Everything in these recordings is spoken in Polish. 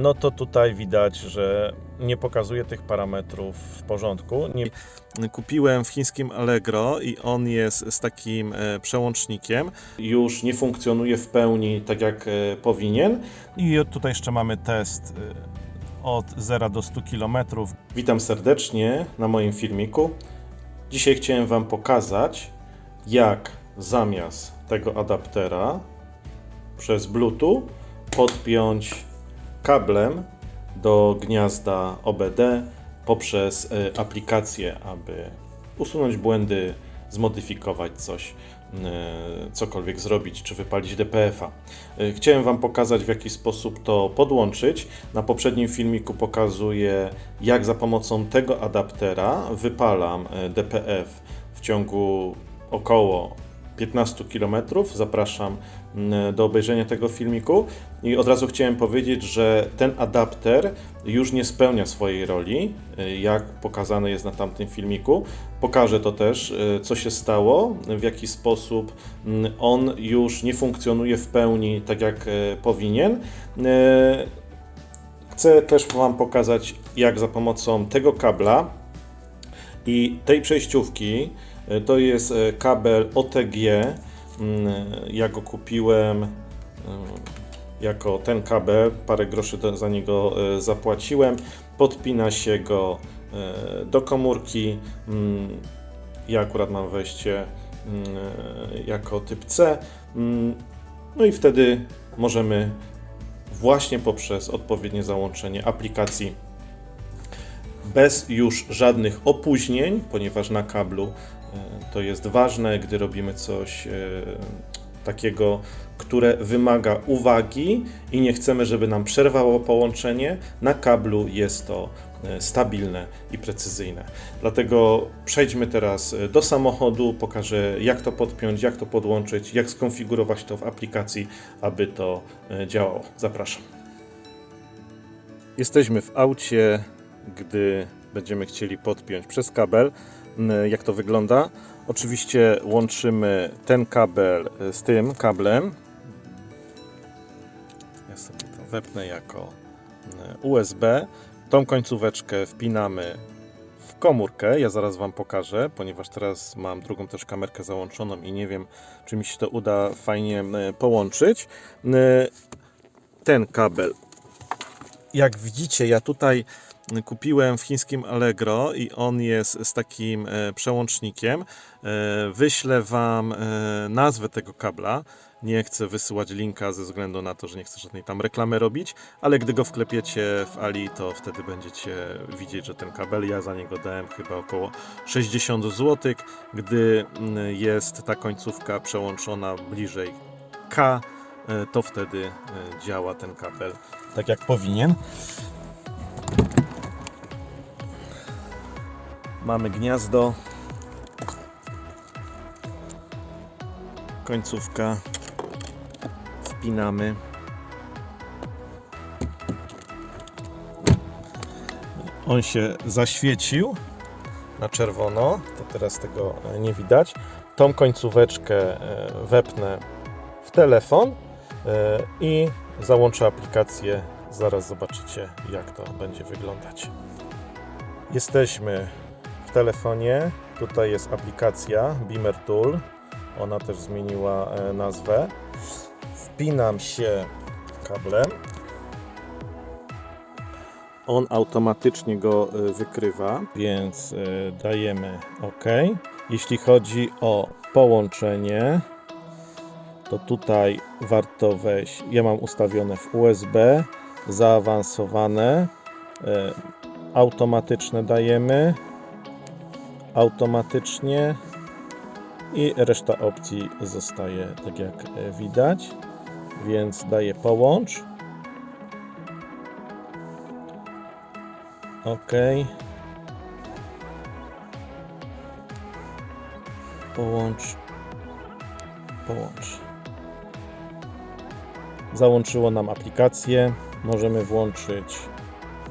no to tutaj widać, że nie pokazuje tych parametrów w porządku. Nie... Kupiłem w chińskim Allegro i on jest z takim e, przełącznikiem. Już nie funkcjonuje w pełni tak jak e, powinien. I tutaj jeszcze mamy test e, od 0 do 100 km. Witam serdecznie na moim filmiku. Dzisiaj chciałem Wam pokazać, jak zamiast tego adaptera przez Bluetooth podpiąć kablem do gniazda OBD poprzez e, aplikację, aby usunąć błędy, zmodyfikować coś, e, cokolwiek zrobić, czy wypalić DPF-a. E, Chciałem Wam pokazać, w jaki sposób to podłączyć. Na poprzednim filmiku pokazuję, jak za pomocą tego adaptera wypalam DPF w ciągu około 15 km. Zapraszam do obejrzenia tego filmiku. I od razu chciałem powiedzieć, że ten adapter już nie spełnia swojej roli, y, jak pokazane jest na tamtym filmiku. Pokażę to też, y, co się stało, w jaki sposób mm, on już nie funkcjonuje w pełni tak, jak y, powinien. Chcę też Wam pokazać, jak za pomocą tego kabla i tej przejściówki to jest kabel OTG. mm, Ja go kupiłem jako ten kabel, parę groszy za niego e, zapłaciłem. Podpina się go e, do komórki. mm, Ja akurat mam wejście mm, e, jako typ C. mm, No i wtedy możemy właśnie poprzez odpowiednie załączenie aplikacji bez już żadnych opóźnień, ponieważ na kablu to jest ważne, gdy robimy coś takiego, które wymaga uwagi i nie chcemy, żeby nam przerwało połączenie. Na kablu jest to e, stabilne i precyzyjne. Dlatego przejdźmy teraz e, do samochodu, pokażę jak to podpiąć, jak to podłączyć, jak skonfigurować to w aplikacji, aby to e, działało. Zapraszam. Jesteśmy w aucie, gdy będziemy chcieli podpiąć przez kabel. Jak to wygląda? Oczywiście łączymy ten kabel e, z tym kablem. Ja sobie to wepnę jako mm, USB. Tą końcóweczkę wpinamy w komórkę. Ja zaraz Wam pokażę, ponieważ teraz mam drugą też kamerkę załączoną i nie wiem, czy mi się to uda fajnie mm, połączyć. Ten kabel jak widzicie, ja tutaj kupiłem w chińskim Allegro i on jest z takim e, przełącznikiem. E, Wyślę Wam e, nazwę tego kabla. Nie chcę wysyłać linka ze względu na to, że nie chcę żadnej tam reklamy robić, ale gdy go wklepiecie w Ali, to wtedy będziecie widzieć, że ten kabel, ja za niego dałem chyba około 60 zł. Gdy mm, jest ta końcówka przełączona bliżej K, to wtedy działa ten kabel tak jak powinien. Mamy gniazdo. Końcówka. Wpinamy. On się zaświecił na czerwono. To teraz tego e, nie widać. Tą końcóweczkę e, wepnę w telefon e, i załączę aplikację. Zaraz zobaczycie, jak to będzie wyglądać. Jesteśmy telefonie. Tutaj jest aplikacja Beamer Tool. Ona też zmieniła e, nazwę. Wpinam się kablem. On automatycznie go e, wykrywa, więc e, dajemy OK. Jeśli chodzi o połączenie, to tutaj warto wejść. Ja mam ustawione w USB, zaawansowane, automatyczne dajemy, automatycznie i reszta opcji zostaje tak jak widać. Więc daję połącz. OK. Połącz. Połącz. Załączyło nam aplikację. Możemy włączyć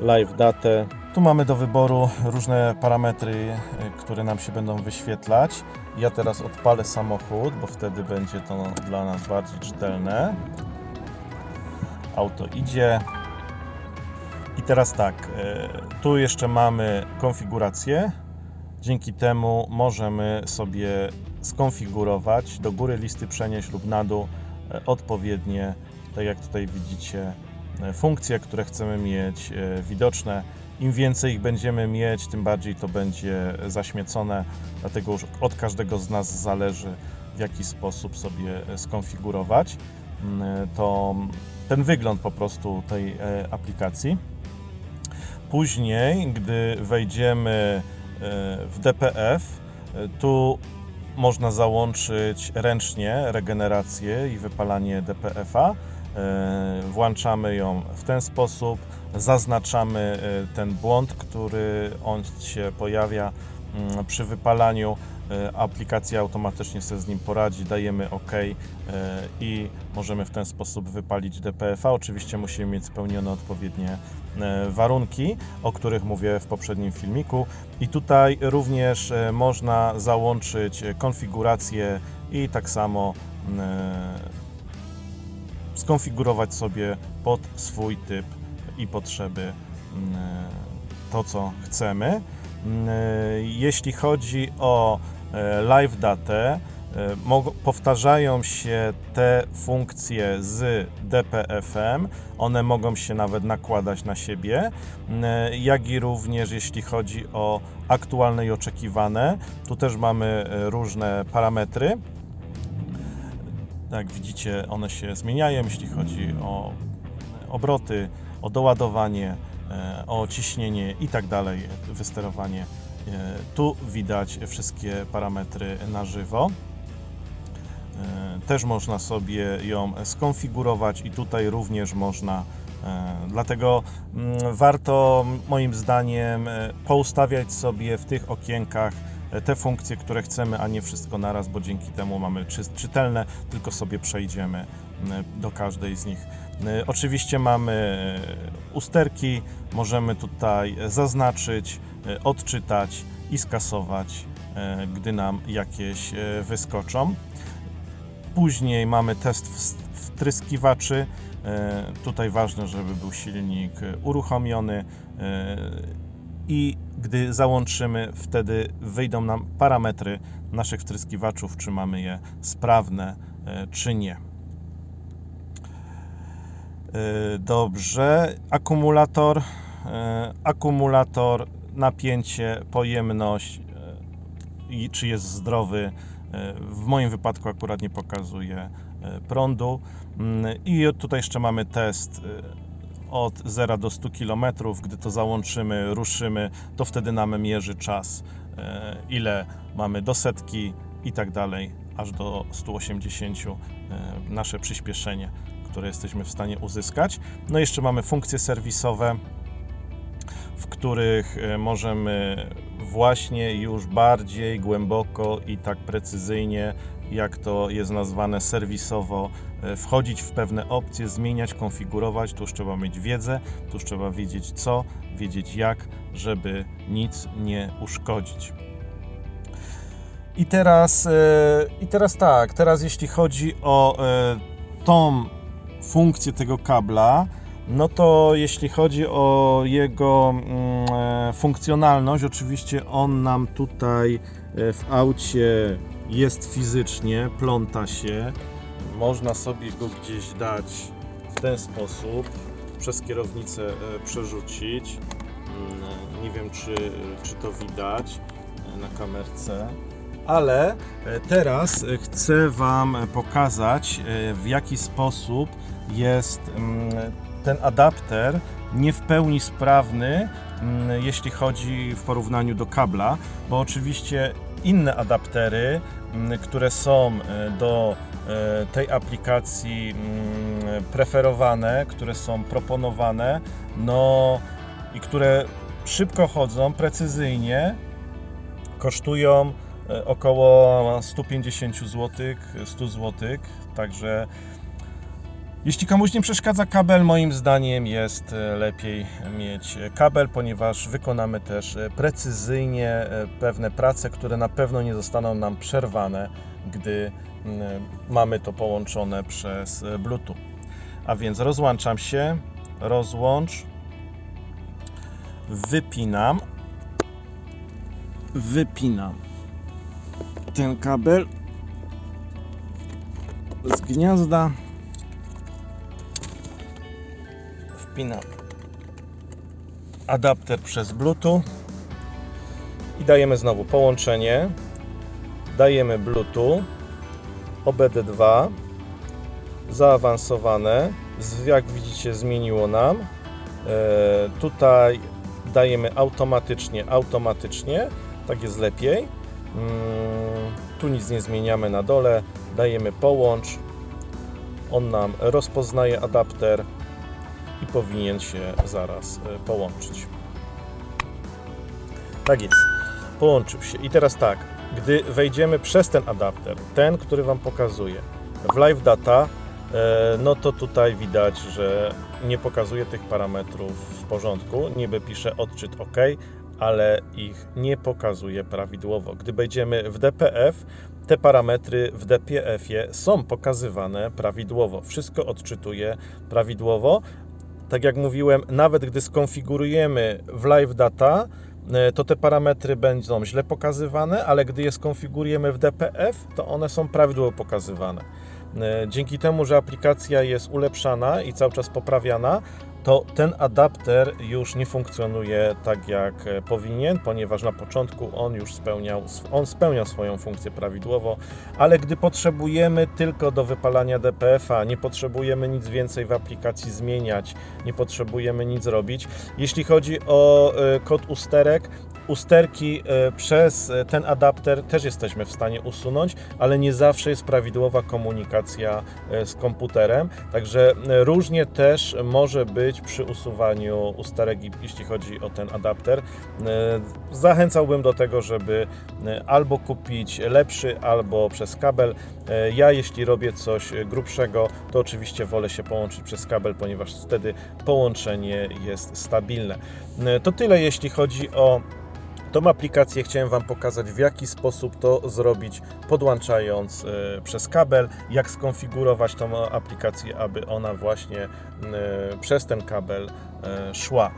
live datę. Tu mamy do wyboru różne parametry, y, które nam się będą wyświetlać. Ja teraz odpalę samochód, bo wtedy będzie to dla nas bardziej czytelne. Auto idzie. teraz tak, e, tu jeszcze mamy konfigurację. Dzięki temu możemy sobie skonfigurować do góry listy przenieść lub na dół e, odpowiednie, tak jak tutaj widzicie, funkcje, które chcemy mieć widoczne. Im więcej ich będziemy mieć, tym bardziej to będzie zaśmiecone, dlatego już od każdego z nas zależy, w jaki sposób sobie skonfigurować mm, to ten wygląd po prostu tej e, aplikacji. Później, gdy wejdziemy e, w DPF, e, tu można załączyć ręcznie regenerację i wypalanie DPF-a. E, Włączamy ją w ten sposób, zaznaczamy e, ten błąd, który on się pojawia mm, przy wypalaniu. E, Aplikacja automatycznie sobie z nim poradzi, dajemy OK i możemy w ten sposób wypalić DPF-a. Oczywiście musimy mieć spełnione odpowiednie warunki, o których mówię w poprzednim filmiku. I tutaj również można załączyć konfigurację i tak samo e, skonfigurować sobie pod swój typ i potrzeby mm, to, co chcemy. Mm, Jeśli chodzi o e, live datę, e, powtarzają się te funkcje z DPF-em, one mogą się nawet nakładać na siebie, mm, jak i również jeśli chodzi o aktualne i oczekiwane. Tu też mamy e, różne parametry. Jak widzicie, one się zmieniają, jeśli chodzi o obroty, o doładowanie, e, o ciśnienie i tak dalej, wysterowanie. E, Tu widać wszystkie parametry na żywo. E, Też można sobie ją skonfigurować i tutaj również można. Dlatego mm, warto moim zdaniem poustawiać sobie w tych okienkach te funkcje, które chcemy, a nie wszystko naraz, bo dzięki temu mamy czy- czytelne, tylko sobie przejdziemy m, do każdej z nich. E, Oczywiście mamy usterki, możemy tutaj zaznaczyć, e, odczytać i skasować, e, gdy nam jakieś wyskoczą. Później mamy test wtryskiwaczy. Tutaj ważne, żeby był silnik uruchomiony i gdy załączymy, wtedy wyjdą nam parametry naszych wtryskiwaczów, czy mamy je sprawne, e, czy nie. E, Dobrze, akumulator, e, akumulator, napięcie, pojemność i czy jest zdrowy. W moim wypadku akurat nie pokazuje prądu. Mm, I tutaj jeszcze mamy test od 0 do 100 km. Gdy to załączymy, ruszymy, to wtedy nam mierzy czas, e, ile mamy do setki i tak dalej, aż do 180 e, nasze przyspieszenie, które jesteśmy w stanie uzyskać. No i jeszcze mamy funkcje serwisowe, w których e, możemy właśnie już bardziej głęboko i tak precyzyjnie, jak to jest nazwane serwisowo, wchodzić w pewne opcje, zmieniać, konfigurować. Tu trzeba mieć wiedzę, tu trzeba wiedzieć co, wiedzieć jak, żeby nic nie uszkodzić. I teraz, e, I teraz tak, teraz jeśli chodzi o e, tą funkcję tego kabla, no to jeśli chodzi o jego mm, e, funkcjonalność, oczywiście on nam tutaj e, w aucie jest fizycznie, pląta się. Można sobie go gdzieś dać w ten sposób, przez kierownicę e, przerzucić. Mm, Nie wiem, czy, czy to widać e, na kamerce. Ale e, teraz chcę Wam pokazać, w jaki sposób jest mm, ten adapter nie w pełni sprawny, mm, jeśli chodzi w porównaniu do kabla, bo oczywiście inne adaptery, które są do tej aplikacji mm, preferowane, które są proponowane, no i które szybko chodzą, precyzyjnie, kosztują e, około 150 zł, 100 zł, także jeśli komuś nie przeszkadza kabel, moim zdaniem jest e, lepiej mieć kabel, ponieważ wykonamy też e, precyzyjnie e, pewne prace, które na pewno nie zostaną nam przerwane, gdy mm, mamy to połączone przez Bluetooth. A więc rozłączam się, rozłącz wypinam, wypinam ten kabel z gniazda, wpinam adapter przez Bluetooth i dajemy znowu połączenie, dajemy Bluetooth, OBD2, zaawansowane, jak widzicie zmieniło nam, E, tutaj dajemy automatycznie, automatycznie, tak jest lepiej. Mm, Tu nic nie zmieniamy na dole, dajemy połącz, on nam rozpoznaje adapter i powinien się zaraz e, połączyć. Tak jest, połączył się. I teraz tak, gdy wejdziemy przez ten adapter, ten, który Wam pokazuję, w Live Data, e, no to tutaj widać, że nie pokazuje tych parametrów w porządku. Niby pisze odczyt OK, ale ich nie pokazuje prawidłowo. Gdy wejdziemy w DPF, te parametry w DPF-ie są pokazywane prawidłowo. Wszystko odczytuje prawidłowo. Tak jak mówiłem, nawet gdy skonfigurujemy w Live Data, to te parametry będą źle pokazywane, ale gdy je skonfigurujemy w DPF, to one są prawidłowo pokazywane. E, Dzięki temu, że aplikacja jest ulepszana i cały czas poprawiana, to ten adapter już nie funkcjonuje tak jak e, powinien, ponieważ na początku on już spełniał, on spełniał swoją funkcję prawidłowo, ale gdy potrzebujemy tylko do wypalania DPF-a, nie potrzebujemy nic więcej w aplikacji zmieniać, nie potrzebujemy nic robić. Jeśli chodzi o e, kod usterek, usterki e, przez ten adapter też jesteśmy w stanie usunąć, ale nie zawsze jest prawidłowa komunikacja z komputerem, także różnie też może być przy usuwaniu usterek, jeśli chodzi o ten adapter. E, Zachęcałbym do tego, żeby e, albo kupić lepszy, albo przez kabel. E, Ja, jeśli robię coś grubszego, to oczywiście wolę się połączyć przez kabel, ponieważ wtedy połączenie jest stabilne. To tyle, jeśli chodzi o Tą aplikację chciałem Wam pokazać, w jaki sposób to zrobić, podłączając e, przez kabel, jak skonfigurować tą aplikację, aby ona właśnie e, przez ten kabel e, szła.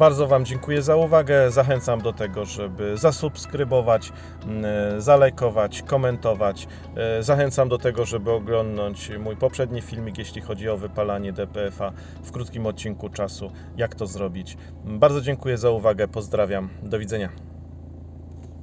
E, Bardzo Wam dziękuję za uwagę. Zachęcam do tego, żeby zasubskrybować, m, zalajkować, komentować. E, Zachęcam do tego, żeby oglądnąć mój poprzedni filmik, jeśli chodzi o wypalanie DPF-a w krótkim odcinku czasu, jak to zrobić. Bardzo dziękuję za uwagę. Pozdrawiam. Do widzenia.